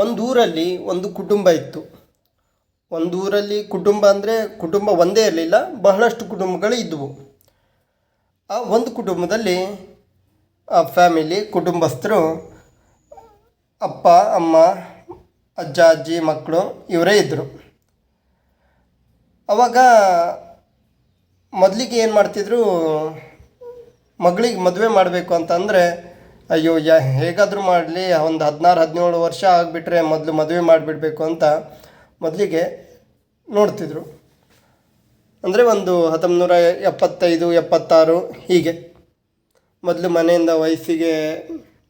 ಒಂದು ಊರಲ್ಲಿ ಒಂದು ಕುಟುಂಬ ಇತ್ತು. ಒಂದು ಊರಲ್ಲಿ ಕುಟುಂಬ ಅಂದರೆ ಕುಟುಂಬ ಒಂದೇ ಇರಲಿಲ್ಲ, ಬಹಳಷ್ಟು ಕುಟುಂಬಗಳು ಇದ್ದವು ಆ ಒಂದು ಕುಟುಂಬದಲ್ಲಿ ಆ ಫ್ಯಾಮಿಲಿ ಕುಟುಂಬಸ್ಥರು ಅಪ್ಪ, ಅಮ್ಮ, ಅಜ್ಜ, ಅಜ್ಜಿ, ಮಕ್ಕಳು ಇವರೇ ಇದ್ದರು. ಅವಾಗ ಮೊದಲಿಗೆ ಏನು ಮಾಡ್ತಿದ್ರು, ಮಗಳಿಗೆ ಮದುವೆ ಮಾಡಬೇಕು ಅಂತಂದರೆ ಅಯ್ಯೋ, ಯಾ, ಹೇಗಾದರೂ ಮಾಡಲಿ, ಒಂದು ಹದಿನಾರು, ಹದಿನೇಳು ವರ್ಷ ಆಗಿಬಿಟ್ರೆ ಮೊದಲು ಮದುವೆ ಮಾಡಿಬಿಡ್ಬೇಕು ಅಂತ ಮೊದಲಿಗೆ ನೋಡ್ತಿದ್ರು. ಅಂದರೆ ಒಂದು ಹತ್ತೊಂಬತ್ತು ನೂರ ಎಪ್ಪತ್ತೈದು, ಎಪ್ಪತ್ತಾರು ಹೀಗೆ. ಮೊದಲು ಮನೆಯಿಂದ ವಯಸ್ಸಿಗೆ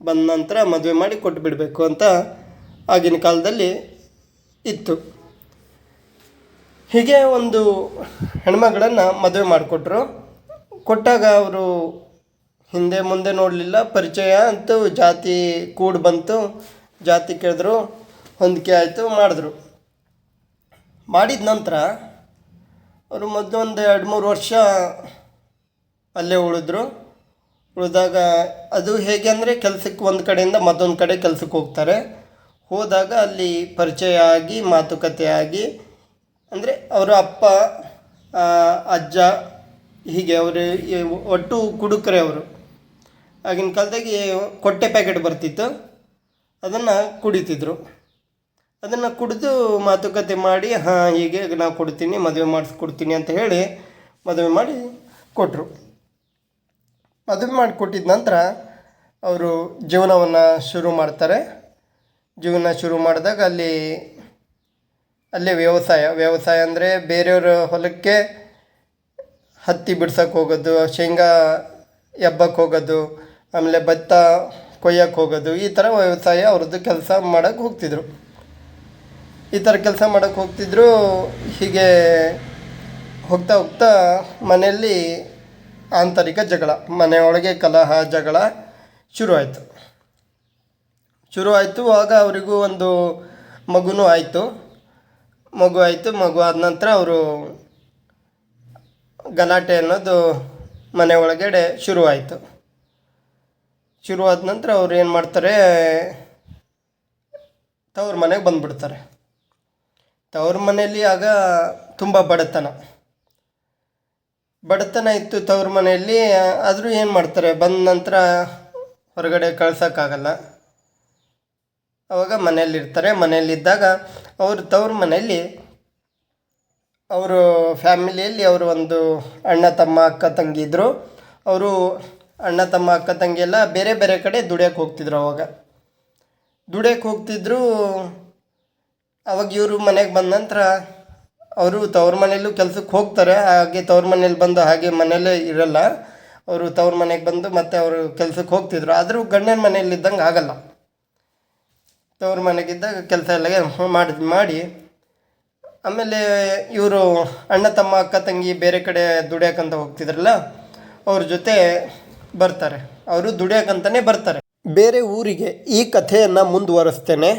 ಬಂದ ನಂತರ ಮದುವೆ ಮಾಡಿ ಕೊಟ್ಟು ಬಿಡಬೇಕು ಅಂತ ಆಗಿನ ಕಾಲದಲ್ಲಿ ಇತ್ತು. ಹೀಗೆ ಒಂದು ಹೆಣ್ಮಗಳನ್ನು ಮದುವೆ ಮಾಡಿಕೊಟ್ರು. ಕೊಟ್ಟಾಗ ಅವರು ಹಿಂದೆ ಮುಂದೆ ನೋಡಲಿಲ್ಲ, ಪರಿಚಯ ಅಂತೂ ಜಾತಿ ಕೂಡಿ ಬಂತು. ಜಾತಿ ಕೇಳಿದ್ರು, ಹೊಂದಿಕೆ ಆಯಿತು, ಮಾಡಿದ್ರು. ಮಾಡಿದ ನಂತರ ಅವರು ಮೊದಲು ಒಂದು ಎರಡು ಮೂರು ವರ್ಷ ಅಲ್ಲೇ ಉಳಿದ್ರು. ಉಳಿದಾಗ ಅದು ಹೇಗೆ ಅಂದರೆ ಕೆಲಸಕ್ಕೆ ಒಂದು ಕಡೆಯಿಂದ ಮತ್ತೊಂದು ಕಡೆ ಕೆಲಸಕ್ಕೆ ಹೋಗ್ತಾರೆ. ಹೋದಾಗ ಅಲ್ಲಿ ಪರಿಚಯ ಆಗಿ, ಮಾತುಕತೆ ಆಗಿ, ಅಂದರೆ ಅವರ ಅಪ್ಪ ಅಜ್ಜ, ಹೀಗೆ ಅವರು ಒಟ್ಟು ಕುಡುಕರೆ ಅವರು. ಆಗಿನ ಕಾಲದಾಗೆ ಕೊಟ್ಟೆ ಪ್ಯಾಕೆಟ್ ಬರ್ತಿತ್ತು. ಅದನ್ನು ಕುಡಿತಿದ್ರು. ಅದನ್ನು ಕುಡಿದು ಮಾತುಕತೆ ಮಾಡಿ, ಹಾಂ, ಹೀಗೆ ನಾವು ಕೊಡ್ತೀನಿ, ಮದುವೆ ಮಾಡಿಸ್ಕೊಡ್ತೀನಿ ಅಂತ ಹೇಳಿ ಮದುವೆ ಮಾಡಿ ಕೊಟ್ಟರು ಮದುವೆ ಮಾಡಿ ಕೊಟ್ಟಿದ ನಂತರ ಅವರು ಜೀವನವನ್ನು ಶುರು ಮಾಡ್ತಾರೆ. ಜೀವನ ಶುರು ಮಾಡಿದಾಗ ಅಲ್ಲಿ, ಅಲ್ಲೇ ವ್ಯವಸಾಯ. ವ್ಯವಸಾಯ ಅಂದರೆ ಬೇರೆಯವರ ಹೊಲಕ್ಕೆ ಹತ್ತಿ ಬಿಡ್ಸೋಕೆ ಹೋಗೋದು, ಶೇಂಗಾ ಎಬ್ಬಕ್ಕೆ ಹೋಗೋದು ಆಮೇಲೆ ಭತ್ತ ಕೊಯ್ಯಕ್ಕೆ ಹೋಗೋದು, ಈ ಥರ ವ್ಯವಸಾಯ ಅವ್ರದ್ದು ಕೆಲಸ ಮಾಡೋಕ್ಕೆ ಹೋಗ್ತಿದ್ರು. ಈ ಥರ ಕೆಲಸ ಮಾಡೋಕ್ಕೆ ಹೋಗ್ತಿದ್ರು, ಹೀಗೆ ಹೋಗ್ತಾ ಹೋಗ್ತಾ ಮನೆಯಲ್ಲಿ ಆಂತರಿಕ ಜಗಳ, ಮನೆಯೊಳಗೆ ಕಲಹ, ಜಗಳ ಶುರು ಆಯಿತು ಶುರು ಆಯಿತು ಆಗ ಅವರಿಗೂ ಒಂದು ಮಗುನೂ ಆಯಿತು. ಮಗು ಆಯಿತು, ಮಗು ಆದ ನಂತರ ಅವರು ಗಲಾಟೆ ಅನ್ನೋದು ಮನೆ ಒಳಗಡೆ ಶುರುವಾಯಿತು. ಶುರುವಾದ ನಂತರ ಅವ್ರು ಏನು ಮಾಡ್ತಾರೆ? ತವ್ರ ಮನೆಗೆ ಬಂದುಬಿಡ್ತಾರೆ. ತವ್ರ ಮನೆಯಲ್ಲಿ ಆಗ ತುಂಬ ಬಡತನ. ಬಡತನ ಇತ್ತು ತವ್ರ ಮನೆಯಲ್ಲಿ ಆದರೂ ಏನು ಮಾಡ್ತಾರೆ? ಬಂದ ನಂತರ ಹೊರಗಡೆ ಕಳ್ಸೋಕ್ಕಾಗಲ್ಲ. ಅವಾಗ ಮನೆಯಲ್ಲಿರ್ತಾರೆ. ಮನೆಯಲ್ಲಿದ್ದಾಗ ಅವರು ತವ್ರ ಮನೆಯಲ್ಲಿ ಅವರು ಫ್ಯಾಮಿಲಿಯಲ್ಲಿ ಅವರು ಒಂದು ಅಣ್ಣ ತಮ್ಮ, ಅಕ್ಕ, ತಂಗಿ ಇದ್ದರು ಅವರು ಅಣ್ಣ, ತಮ್ಮ ಅಕ್ಕ, ತಂಗಿ ಎಲ್ಲ ಬೇರೆ ಬೇರೆ ಕಡೆ ದುಡಿಯೋಕೆ ಹೋಗ್ತಿದ್ರು ಅವಾಗ. ದುಡಿಯೋಕೆ ಹೋಗ್ತಿದ್ರು, ಅವಾಗ ಇವರು ಮನೆಗೆ ಬಂದ ನಂತರ ಅವರು ತವ್ರ ಮನೆಯಲ್ಲೂ ಕೆಲಸಕ್ಕೆ ಹೋಗ್ತಾರೆ. ಹಾಗೆ ತವ್ರ ಮನೇಲಿ ಬಂದು ಹಾಗೆ ಮನೆಯಲ್ಲೇ ಇರಲ್ಲ. ಅವರು ತವ್ರ ಮನೆಗೆ ಬಂದು ಮತ್ತೆ ಅವರು ಕೆಲಸಕ್ಕೆ ಹೋಗ್ತಿದ್ರು. ಆದರೂ ಗಂಡನ ಮನೆಯಲ್ಲಿದ್ದಂಗೆ ಆಗಲ್ಲ. ತವ್ರ ಮನೆಗಿದ್ದಾಗ ಕೆಲಸ ಎಲ್ಲ ಮಾಡಿ ಮಾಡಿ. ಆಮೇಲೆ ಇವರು ಅಣ್ಣ, ತಮ್ಮ, ಅಕ್ಕ, ತಂಗಿ ಬೇರೆ ಕಡೆ ದುಡಿಯೋಕ್ಕಂತ ಹೋಗ್ತಿದ್ರಲ್ಲ, ಅವ್ರ ಜೊತೆ ಬರ್ತಾರೆ. ಅವರು ದುಡಿಯೋಕ್ಕಂತಲೇ ಬರ್ತಾರೆ. ಬೇರೆ ಊರಿಗೆ ಈ ಕಥೆಯನ್ನು ಮುಂದುವರಿಸ್ತೇನೆ.